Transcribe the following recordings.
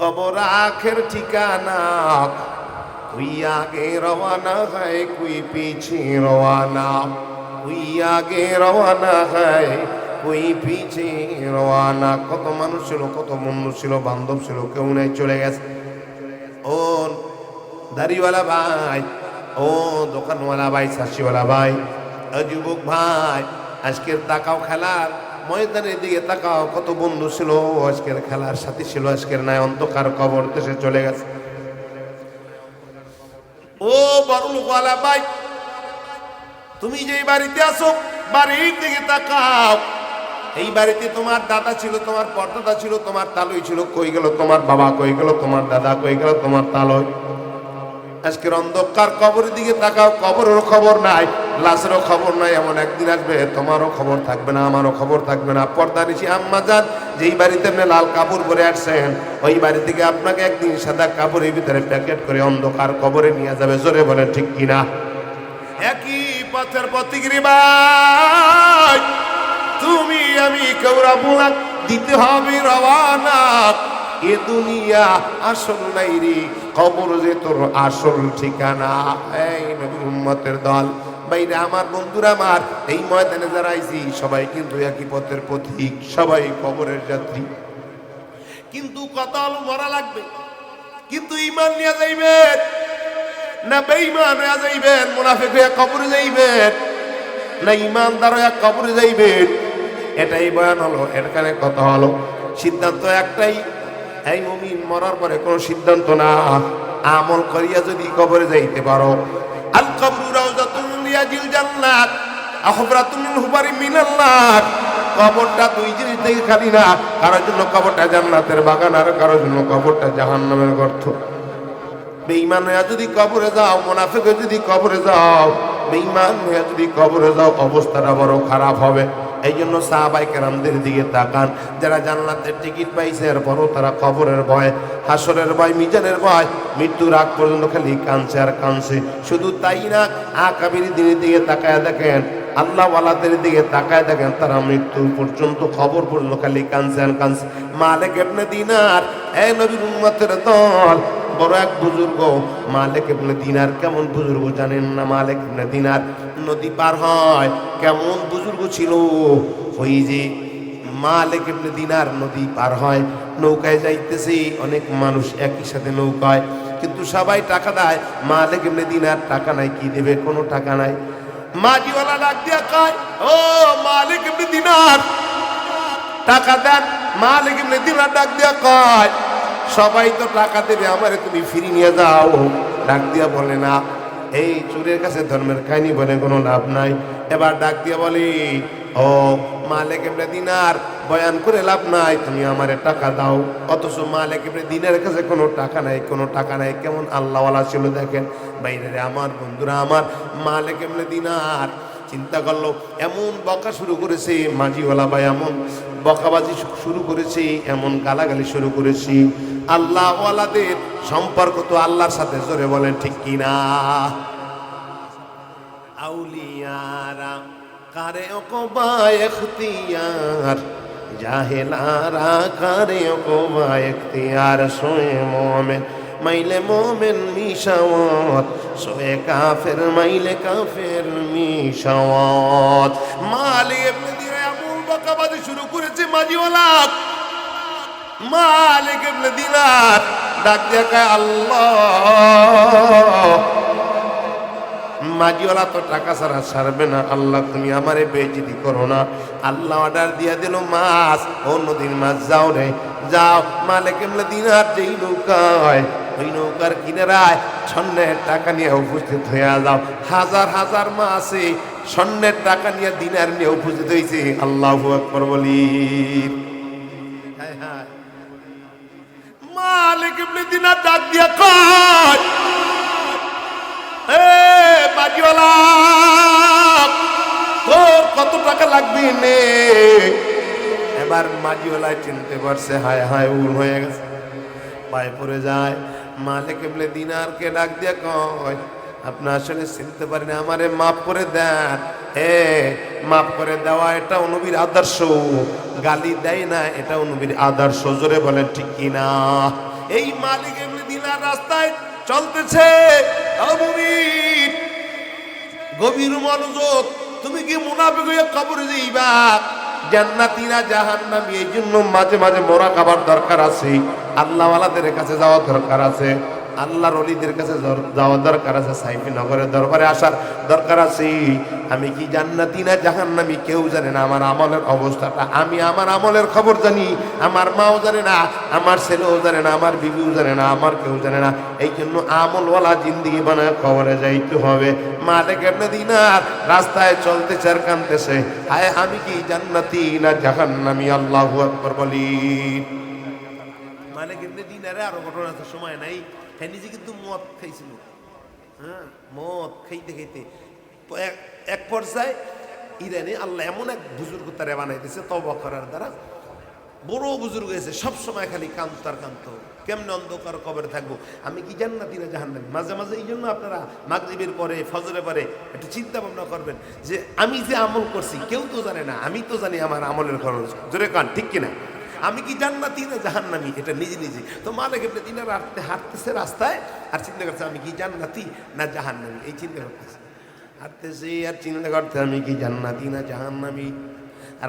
কবর আখের ঠিকানা। কুই আগে রওয়ানা হয়, কুই পিছে রওয়ানা। কুই আগে রওয়ানা হয়, কুই পিছে রওয়ানা। কত মানুষ ছিল, কত বন্ধু ছিল, বান্ধব ছিল, কেউ নাই, চলে গেছে। ও দাড়িওয়ালা ভাই, ও দোকানওয়ালা ভাই শাসিওয়ালা ভাই যুবক ভাই, আজকের তাকাও খেলার। ময়দানের দিকে তাকাও, কত বন্ধু ছিল, আজকের খেলার সাথী ছিল, আজকের নাই, অন্ধকার কবর দেশে চলে গেছে। ও বড়লোকওয়ালা ভাই, তুমি যেই বাড়িতে আসো বাড়ির দিকে তাকাও। এই বাড়িতে তোমার দাদা ছিল, তোমার পর্দাদা ছিল, তোমার তালুই ছিল, কই গেল তোমার বাবা, কই গেল তোমার দাদা, কই গেল তোমার তালয় আজকের অন্ধকার কবরের দিকে তাকাও কবরেরও খবর নাই। লাশেরও খবর নাই, এমন একদিন আসবে, তোমারও খবর থাকবে না, আমারও খবর থাকবে না। পর্দা নিশি আম্মা যান যেই বাড়িতে আপনি লাল কাপড় পরে আসছেন, ওই বাড়ি থেকে আপনাকে একদিন সাদা কাপড়ের ভিতরে প্যাকেট করে অন্ধকার কবরে নিয়ে যাবে, জোরে বলে ঠিক কিনা? একই পথের প্রতিক্রিয়া ভাই তুমি আমি কেউরা বুলাক দিতে হবে রওয়ানা এ দুনিয়া আসল নাই রে, কবর যে তোর আসল ঠিকানা। এই নবীর উম্মতের দল বাইরে আমার বন্ধুরা আমার, এই ময়দানে যারা আইছি, সবাই কিন্তু একই পথের পথিক সবাই কবরের যাত্রী। কিন্তু কত আলো মরা লাগবে। কিন্তু ইমান নিয়ে যাইবেন না বেঈমান হয়ে যাইবেন, মুনাফিক হয়ে কবরে যাইবেন, না ইমানদার হয়ে কবরে যাইবেন। এটাই বয়ান হলো এখানে কথা হলো, সিদ্ধান্ত একটাই, এই মুমিন মরার পরে কোনো সিদ্ধান্ত না। আমল করিয়া যদি কবরে যাইতে পারো আল কবরু লিয়াজিল জান্নাত আখবরাতুন মিন হুবারি মিনাল্লাহ। কবরটা দুই জিনিস থেকে খালি না, কারোর জন্য কবরটা জান্নাতের বাগান আর কারোর জন্য কবরটা জাহান্নামের গর্ত। বেঈমান হয়ে যদি কবরে যাও, মোনাফেক যদি কবরে যাও, বেঈমান হয়ে যদি কবরে যাও, অবস্থাটা বড় খারাপ হবে। এই জন্য সাহাবাই কেরামদের দিকে তাকান। যারা জান্নাতের টিকিট পাইছে, এরপরও তারা কবরের ভয়, হাসরের ভয়, মিজানের ভয়, মৃত্যুর আগ পর্যন্ত খালি কাঁদছে আর কাঁদছে। শুধু তাই না, আকাবির দিনের দিকে তাকায় দেখেন, আল্লাহওয়ালাদের দিকে তাকায় দেখেন, তারা মৃত্যু পর্যন্ত খবর পড়ল খালি কাঁদছে আর কাঁদছে। মালিক এমনি দিনার, এ নবীর উম্মতের দল বড় এক বুজুর্গ, মালিক ইবনে দিনার কেমন বুজুর্গ জানেন না? মালিক ইবনে দিনার নদী পার হয়, কেমন বুজুর্গ ছিল? ওই যে মালিক ইবনে দিনার নদী পার হয়, নৌকায় যাইতেছে, অনেক মানুষ একই সাথে নৌকায়, কিন্তু সবাই টাকা দেয়। মালিক ইবনে দিনার টাকা নাই, কি দেবে? কোনো টাকা নাই। মাঝিওয়ালা ডাক দিয়া কয়, ও মালিক ইবনে দিনার, টাকা দেন। মালিক ইবনে দিনার ডাক দিয়া কয় সবাই তো টাকা দেবে, আমারে তুমি ফিরি নিয়ে যাও। ডাক দিয়া বলে, না, এই চোরের কাছে ধর্মের কাহিনী বলে কোনো লাভ নাই। এবার ডাক দিয়া বলি, ও মালিক এমনি দিনার, বয়ান করে লাভ নাই, তুমি আমারে টাকা দাও। অথচ মালিক এমনি দিনের কাছে কোনো টাকা নাই, কোনো টাকা নাই। কেমন আল্লাহওয়ালা ছিল দেখেন। বাইরে আমার বন্ধুরা আমার, মালিক এমনি দিনার চিন্তা করল, এমন বকা শুরু করেছে মাঝিওয়ালা বা এমন বকাবাজি শুরু করেছি, এমন গালাগালি শুরু করেছি। আল্লাহ আল্লাহওয়ালাদের সম্পর্ক তো আল্লাহর সাথে, জোরে বলেন ঠিক কিনা? আউলিয়ারা, কারে জাহেলারা, কারে সোয়ে মোমেন, মাইলে মোমেন মিশাওয়াত। সোয়ে কাফের, মাইলে কাফের মিশাওয়াত। ইবনে দিরে শুরু করেছে মাজিওয়ালা মালিক ইবনে দিনার ডাক দিয়া কয়, আল্লাহ মাঝিওয়ালা তো টাকা ছাড়া ছাড়বে না। আল্লাহ, তুমি আমারে বেজিতি করো না। আল্লাহ অর্ডার দিয়া দিল মাছ। নদীর মাছ যাও রে। যাও, মালিক ইবনে দিনার যেই নৌকায় ওই নৌকার কিনারায় স্বর্ণের টাকা নিয়ে উপস্থিত হয়ে যাও। হাজার হাজার মাছে স্বর্ণের টাকা নিয়ে দিনার নিয়ে উপস্থিত হয়েছে। আল্লাহ আকবর বলি। মালিক ইবনে দিনার ডাক দিয়া কয়, এ বাজিওয়ালা তোর কত টাকা লাগবে নে? এবার মাঝিওয়ালা চিনতে পারছে, হায় হায়, উল হয়ে গেছে। পায়ে পড়ে যায়। মালিক এমলে দিনারকে ডাক দিয়া কয় আপনি আসলে চিনতে পারেন, আমারে মাফ করে দেন। এ মাফ করে দেওয়া এটা নবীর আদর্শ। গালি দেয় না এটা নবীর আদর্শ। জোরে বলেন, ঠিক কিনা? এই মালিক এমনি দিনার রাস্তায় চলতেছে। গভীর মনোযোগ। তুমি কি মুনাফিক হয়ে কবরে যাইবা? জান্নাতি না জাহান্নামী এই জন্য মাঝে মাঝে মোরা খাবার দরকার আছে। আল্লাহওয়ালাদের কাছে যাওয়া দরকার আছে। আল্লাহর অলিদের কাছে যাওয়া দরকার আছে সাইফি নগরের দরবারে আসার দরকার আছে। আমি কি জান্নাতি না জাহান্নামী? কেউ জানে না আমার আমলের অবস্থাটা। আমি আমার আমলের খবর জানি, আমার মাও জানে না, আমার ছেলেও জানে না, আমার বিবিও জানে না, আমার কেউ জানে না। এই জন্য আমলওয়ালা জিন্দিগি বানায় খবরে যাইতে হবে। মালিক এমনি দিনার রাস্তায় চলতেছে আর কানতেছে। হায়, আমি কি জান্নাতি না জাহান্নামী? আল্লাহু আকবার বলি। মালিক দিন আরে আরও ঘটনা আছে, সময় নাই। হ্যাঁ নিজে কিন্তু মদ খাইছিল। হ্যাঁ মদ খাইতে খাইতে। এক- পর্যায়ে ইরানে আল্লাহ এমন এক বুজুর্গ তারা বানাইতেছে তবা করার দ্বারা। বড় বুজুর্গ হয়েছে, সব সময় খালি কান্ত আর কান্ত কেমনে অন্ধকার কবরে থাকব? আমি কি জান্নাতি না জাহান্নামি? মাঝে মাঝে এই জন্য আপনারা মাগরিবের পরে, ফজরের পরে একটু চিন্তা ভাবনা করবেন যে আমি যে আমল করছি, কেউ তো জানে না, আমি তো জানি আমার আমলের খরচ। জোরে কান, ঠিক কিনা? আমি কি জান্নাতি না জাহান্নামি? এটা নিজে নিজে। তো মালিক এমনি দিনের হাঁটতে হাঁটতেছে রাস্তায় আর চিন্তা করছে, আমি কি জান্নাতি না জাহান্নামি? এই চিন্তা করতেছে। হাঁটতেছে আর চিন্তা করতে আমি কি জান্নাতি না জাহান্নামি?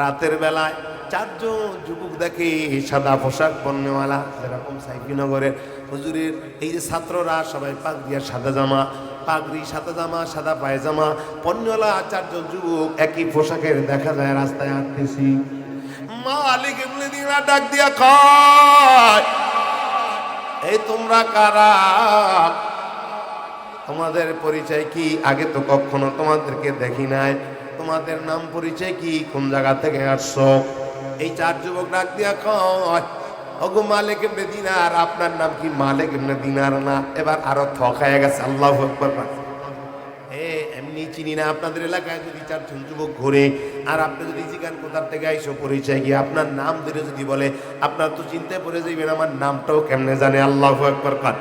রাতের বেলায় চারজন যুবক দেখে সাদা পোশাক পণ্যওয়ালা, যেরকম সাইফিনগরের হুজুরের, এই যে ছাত্ররা সবাই পাক পাগড়ি সাদা জামা, পাগড়ি, সাদা জামা, সাদা পায়জামা, পণ্যওয়ালা চারজন যুবক একই পোশাকের দেখা যায় রাস্তায় হাঁটতেছি। মালিক এমনি দিনা ডাক দিয়া কয়, এই তোমরা কারা? তোমাদের পরিচয় কি? আগে তো কখনো তোমাদেরকে দেখি নাই। তোমাদের নাম পরিচয় কি? কোন জায়গা থেকে আসছো? এই চার যুবক ডাক দিয়া কয়, ওগো মালিক এমনি দিনার, আপনার নাম কি মালিক এমনি দিনার না? এবার আরও থকায় গেছে, আল্লাহ আকবার। চিনি না, আপনাদের এলাকায় যদি চারজন যুবক ঘুরে আর আপনি যদি জিজ্ঞান কোথার থেকে আইসো, পরিচয় গিয়ে আপনার নাম ধরে যদি বলে, আপনার তো চিন্তায় পড়ে যাইবেন, আমার নামটাও কেমনে জানে? আল্লাহ একবার কান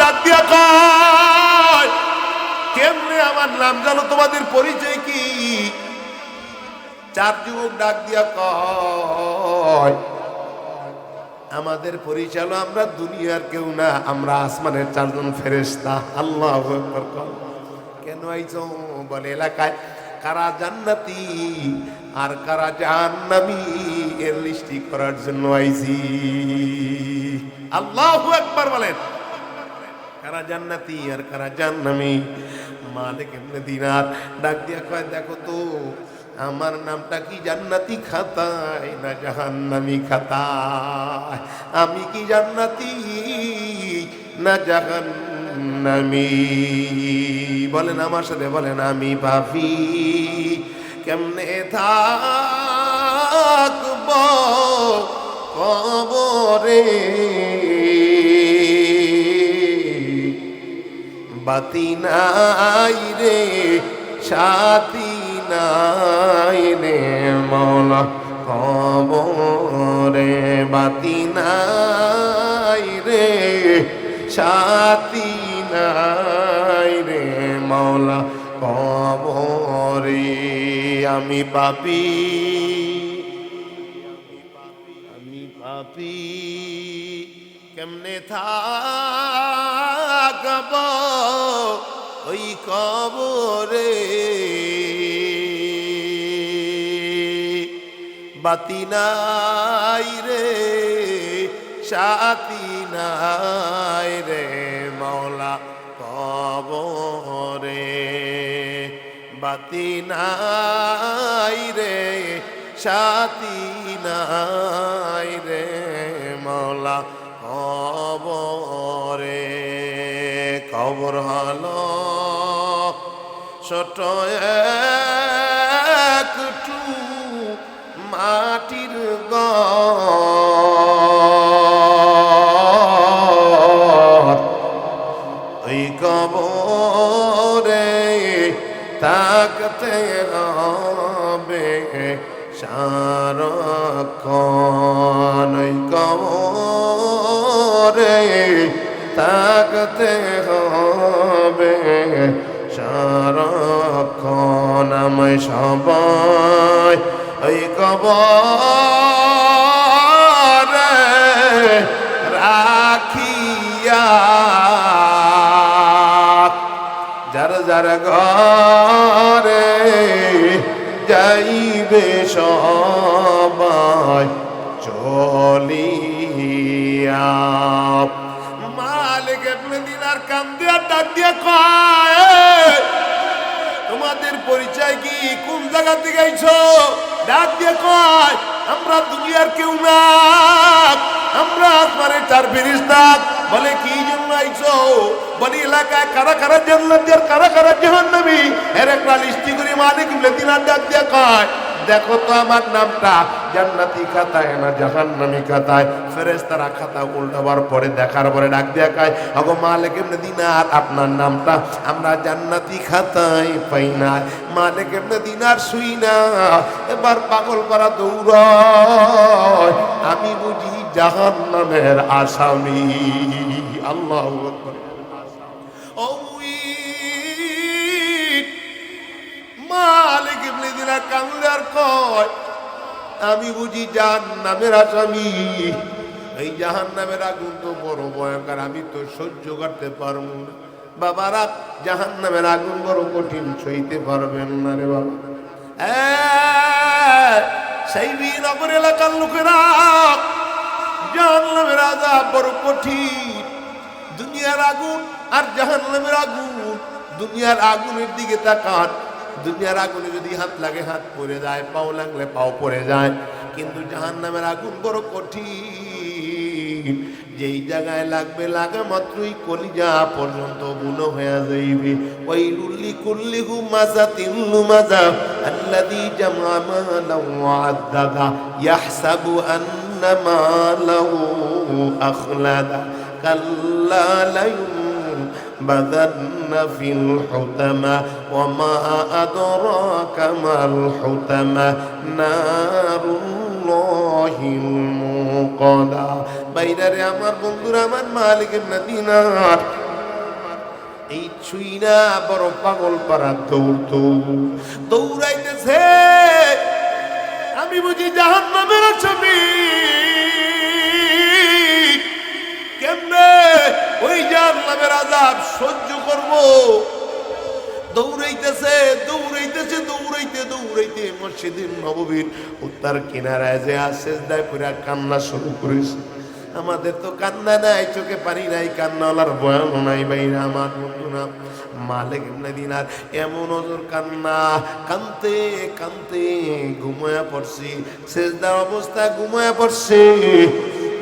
ডাক দিয়া কেমনে আমার নাম তোমাদের পরিচয় কি? চার যুবক ডাক দিয়া কয় আমাদের পরিচালক, আমরা দুনিয়ার কেউ না, আমরা আসমানের চারজন ফেরেস্তা আল্লাহ। কেন আইছ? বলে, এলাকায় কারা জান্নাতি আর কারা জাহান্নামি? এর লিস্টি করার জন্য আইছি। আল্লাহ একবার বলেন। কারা জান্নাতি আর কারা জাহান্নামি? মালিক এমনি দিনার। ডাক দিয়া কয়, দেখো তো আমার নামটা কি জান্নাতি খাতায় না জাহান্নামি খাতায়? আমি কি জান্নাতি না জাহান্নামি? বলেন আমার সাথে, বলেন, আমি পাপি কেমনে থাকব কবরে? বাতি নাই রে সাথী নাই রে মৌলা, কবরে বাতি নাই রে, সাথী নাই রে মৌলা, কবরে আমি পাপি আমি পাপি, কেমনে থাকব ওই কবরে? বাতি নাই রে, সাথী নাই রে মাওলা কবরে। বাতি নাই রে, সাথী নাই রে মাওলা কবরে। কবর হলো, ছোট ওই কবরে থাকতে হবে সারক্ষণ। ওই কবরে থাকতে হবে সারক্ষণ। আমায় সবাই ওই কবরে রাখিয়া। যার যার ঘরে যাইবে সবাই চলিয়া। মালিক আপনি দিন আর কান দিয়া তার দিয়া কয় তোমাদের পরিচয় কি? কোন জায়গা থেকে ডাক দিয়ে কয়, আমরা দুনিয়ার কেউ না। আমরা আসমানের চার ফিরিস্তা বলে, কি জন্য আইছো? বলে, এলাকায় কারা কারা জান্নাতের কারা কারা জাহান্নামী? এর একটা লিস্টি করে মালিক দিনার ডাক দিয়ে কয় দেখো তো আমার নামটা। জান্নাতি খাতায় না জাহান্নামি খাতায়? ফেরেশতারা খাতা উল্টাবার পরে দেখার পরে ডাক দিয়া কায় আগো মালিক ইবনে দিনার, আপনার নামটা আমরা জান্নাতি খাতায় পাই না। মালিক ইবনে দিনার শুই না। এবার পাগল করা দৌড়ায়। আমি বুঝি জাহান্নামের আসামি। আল্লাহু ও মালিক ইবনে দিনার কামদার কয়, আমি বুঝি জাহান নামের আসামি। এই জাহান নামের আগুন তো বড় ভয়ঙ্কর, আমি তো সহ্য করতে পারব না। বাবারা জাহান নামের আগুন বড় কঠিন, সইতে পারবেন না রে বাবা। সেই নগর এলাকার লোকেরা জাহান নামের বড় কঠিন। দুনিয়ার আগুন আর জাহান নামের আগুন, দুনিয়ার আগুনের দিকে তাকান। দুনিয়ার আগুনে যদি হাত লাগে, হাত পরে যায়, পাও লাগলে পাও পরে যায়। কিন্তু জাহান নামের আগুন বড় কঠিন। যেই জায়গায় লাগবে, লাগা মাত্রই কলিজা পর্যন্ত বুনো হয়ে যাইবে। ওই লুল্লি কুল্লি হু মাজা তিল্লু মাজা আল্লাদি জামা মালা আদাদা ইয়াহসাবু আন্না মালাহু আখলাদা। কাল্লা লাইম لينبذن في الحطمة وما أدراك ما الحطمة نار الله الموقدة বাইরে আমার বন্ধুরা আমার মালিক দিনার এই ছুই না বড় পাগল পাড়া দৌড় দৌড়াইতেছে আমি বুঝি জাহান নামের ছবি কেমনে ওই জাহান্নামের আজাব সহ্য করব। দৌড়াইতেছে দৌড়াইতেছে, দৌড়াইতে দৌড়াইতে মসজিদের নববীর উত্তর কিনারায় যে আসে দেয় পুরা কান্না শুরু করেছে। আমাদের তো কান্না নাই, চোখে পানি নাই, কান্নাওয়ালার বয়ান নাই বাইরে আমার বন্ধুরা। মালিক ইবনে দিনার এমন ওজোর কান্না কানতে কানতে ঘুমায়া পড়ছি শেষদার অবস্থা ঘুমায়া পড়ছে।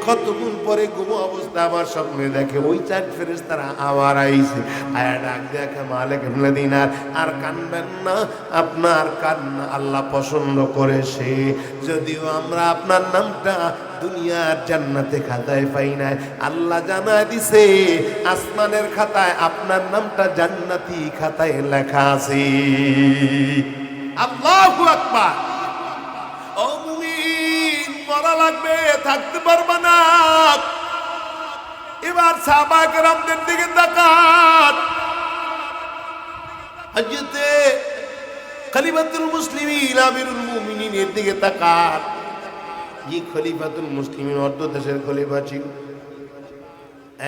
কতক্ষণ পরে ঘুমো অবস্থা আমার স্বপ্নে দেখে, ওই চার ফেরেস তারা আবার আইছে। আয়া ডাক দেখে মালিক দিনার আর কানবেন না, আপনার কান্না আল্লাহ পছন্দ করেছে। যদিও আমরা আপনার নামটা দুনিয়ার জান্নাতে খাতায় পাই নাই। আল্লাহ জানা দিছে, আসমানের খাতায় আপনার নামটা জান্নাতি খাতায় লেখা আছে। আল্লাহু এবার সাহাবায়ে কেরামদের দিকে তাকান। হযরতে খলিফাতুল মুসলিমিন, আমিরুল মুমিনিনের দিকে তাকান। যে খলিফাতুল মুসলিমিন? অর্ধ দেশের খলিফা ছিল।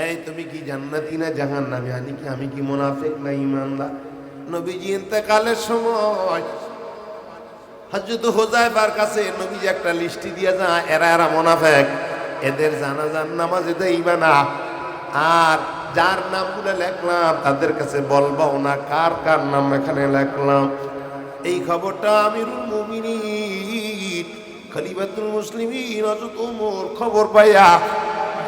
এই, তুমি কি জান্নাতি না জাহান নামে আনি কি, আমি কি মোনাফেক না ইমানদার নবীজি ইন্তেকালের সময় হজরত হোজাইবার কাছে নবীজি একটা লিস্টি দিয়ে যা এরা এরা মোনাফেক। এদের জানাজার নামাজ দেইবা না। আর যার নামগুলো লেখলাম, তাদের কাছে বলবাও না কার কার নাম এখানে লেখলাম। এই খবরটা আমিরুল মুমিনিন, খলিফাতুল মুসলিমিন, হযরত ওমর খবর পাইয়া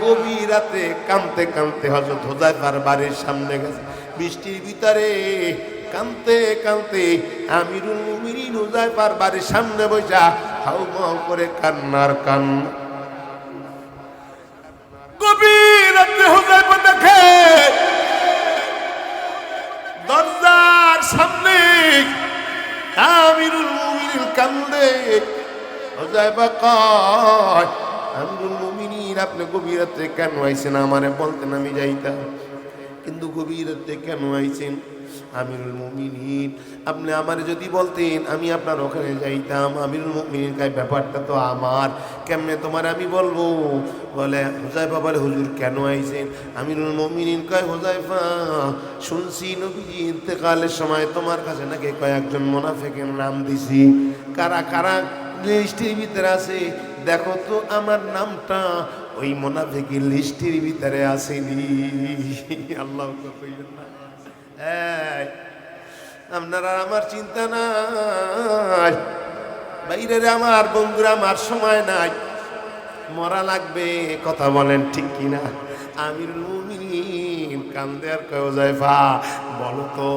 গভীর রাতে কানতে কানতে হযরত হোজাইফার বাড়ির সামনে গেছে। বৃষ্টির ভিতরে কানতে কানতে আমিরুল মুমিনিন হুজাইফার বাড়ির সামনে বইসা হাউ মাউ করে কান্নার কান্না। সামনে। আমিরুল মুমিনিন কান্দে। হুজাইফা কয়, আমিরুল মুমিনিন, আপনি গভীর রাতে কেন আইছেন? আমারে বলতেন আমি যাইতাম। কিন্তু গভীর রাতে কেন আইছেন? আমিরুল মুমিনিন। আপনি আমার যদি বলতেন, আমি আপনার ওখানে যাইতাম। আমিরুল মুমিনিন কাই ব্যাপারটা তো আমার। কেমনে তোমার আমি বলব? বলে, হুজাইফা বলে, হুজুর কেন আইছেন? আমিরুল মমিনিন কয়, হুজাইফা, শুনছি নবীজি ইন্তেকালের সময় তোমার কাছে নাকি কয়েকজন মোনাফেকের নাম দিছি। কারা কারা লিস্টের ভিতরে আছে? দেখো তো আমার নামটা, ওই মোনাফেকের লিস্টের ভিতরে আসেনি। আল্লাহ কইবেন না। আপনার আমার চিন্তা নাই। বাইরের আমার বন্ধুরা, আমার সময় নাই। মরা লাগবে, কথা বলেন ঠিক কিনা? আমির মুমিনিন, কান্দে আর বলো তো,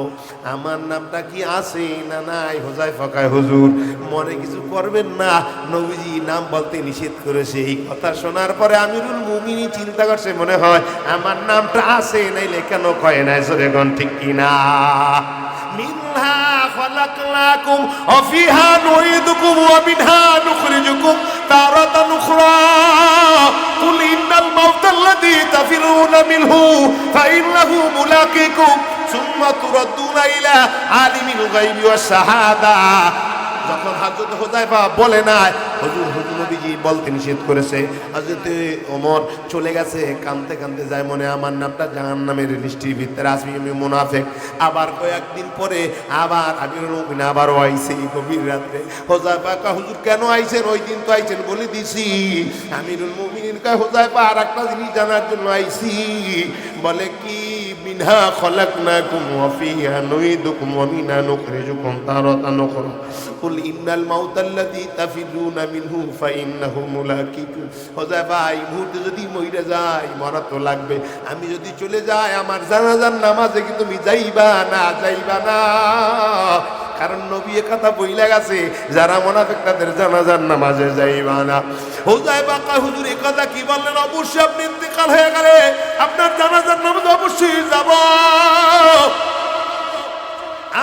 আমার নামটা কি আছে না নাই? হোজাইফা কয়, হুজুর, মনে কিছু করবেন না? নবীজি নাম বলতে নিষেধ করেছে। এই কথা শোনার পরে আমিরুল মুমিনি চিন্তা করছে, মনে হয় আমার নামটা আছে, নাইলে কেন কয় নাই? সরে ঠিক কিনা? মিনহা خلقناكم وفيها نعيدكم ومنها نخرجكم تارة أخرى قل إن الموت الذي تفرون منه فإنه ملاقيكم ثم تردون إلى عالم الغيب والشهادة যখন হাজরত হোজাইফা বলে না হুজুর নবীজি বলতে নিষেধ করেছে। হাজরত ওমর চলে গেছে কানতে কানতে যায় মনে, আমার নামটা জাহান নামের লিস্টির ভিতরে আসবি আমি মুনাফেক। আবার কয়েকদিন পরে আবার আমিরুল মুমিন আবার আইছে এই গভীর রাত্রে। হোজাইফা কা হুজুর কেন আইছেন? ওই দিন তো আইছেন বলে দিছি। আমিরুল মুমিনিন কা হোজাইফা আর একটা জিনিস জানার জন্য আইছি। বলে কি? মিনহা খলাকনাকুম ওয়া ফিহা নুইদুকুম ওয়া মিনহা নুখরিজুকুম তারাতান উখরা। কুল ইন্নাল মাউতাল্লাযী তাফিরুনা মিনহু ফাইন্নাহু মুলাকিকুম হোজাইফা এই মুহূর্তে যদি মইরা যায়, মরা তো লাগবে। আমি যদি চলে যাই, আমার জানাজার নামাজে কি তুমি যাইবা না যাইবা না। কারণ নবী কথা বইলা গেছে, যারা মোনাফেক তাদের জানাজার নামাজে যাইবা না। হুজাইফা বাকা হুজুর কথা কি বললেন? অবশ্যই আপনি ইন্তেকাল হয়ে গেলে আপনার জানাজার নামাজ অবশ্যই যাব।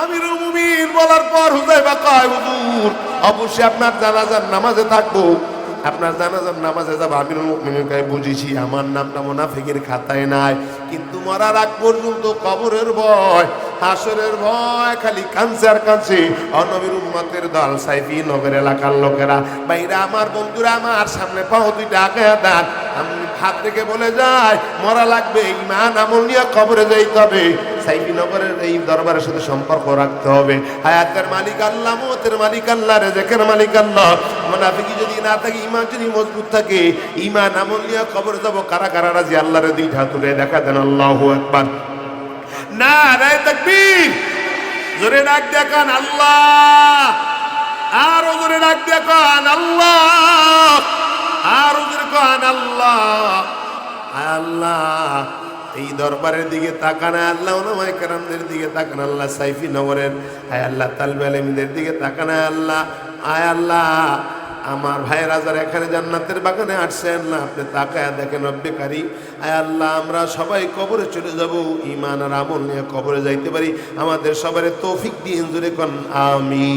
আমির মুমিন বলার পর হুজাই কয় হুজুর, অবশ্যই আপনার জানাজার নামাজে থাকব। আপনার জানাজার নামাজে যাব, আমিরুল মুমিনের কাছে বুঝেছি, আমার নামটা মুনাফিকের খাতায় নাই। কিন্তু মরার আগ পর্যন্ত কবরের ভয়, হাসরের ভয়, খালি কাঁদছে আর কাঁদছে। অনবীর উম্মতের দল সাইফি নগর এলাকার লোকেরা বাইরে আমার বন্ধুরা, আমার সামনে পাও দুইটা আগে দান। আমি হাত থেকে বলে যায় মরা লাগবে ইমান আমল নিয়ে কবরে যাইতে হবে। সাইফি নগরের এই দরবারের সাথে সম্পর্ক রাখতে হবে। হায়াতের মালিক আল্লাহ, মতের মালিক আল্লাহ, রেজেকের মালিক আল্লাহ। মুনাফিকি যদি না থাকে ইমান যদি মজবুত থাকে ইমান আমল নিয়ে কবরে যাব কারা কারা রাজি, আল্লাহরে দুই হাত তুলে দেখা দেন, আল্লাহ আকবার। না, রায় তাকবীর। জোরে ডাক দেখান আল্লাহ। আর জোরে ডাক দেখান আল্লাহ। আর জোরে কান, আল্লাহ। আল্লাহ। এই দরবারের দিকে তাকান আল্লাহ ওনামায় কারামদের দিকে তাকান, আল্লাহ সাইফি নগরের, আয় আল্লাহ তালবে দিকে তাকান আল্লাহ, আয় আল্লাহ, আমার ভাই রাজার এখানে জান্নাতের বাগানে আসছেন না আপনি তাকায় দেখেন রব্বেকারী আয় আল্লাহ, আমরা সবাই কবরে চলে যাব ইমান আর আমল নিয়ে কবরে যাইতে পারি, আমাদের সবার তৌফিক দিয়ে জোরে কন আমি